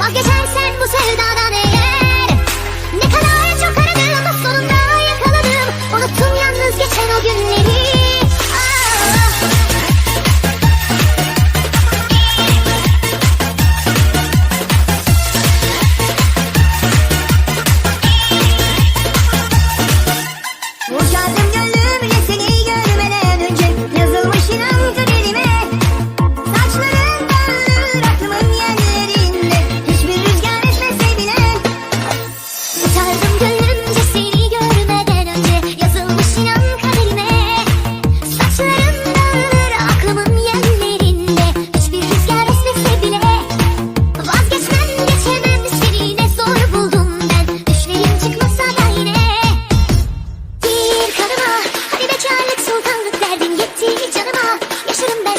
Vazgeçersen bu sevdadan 사실은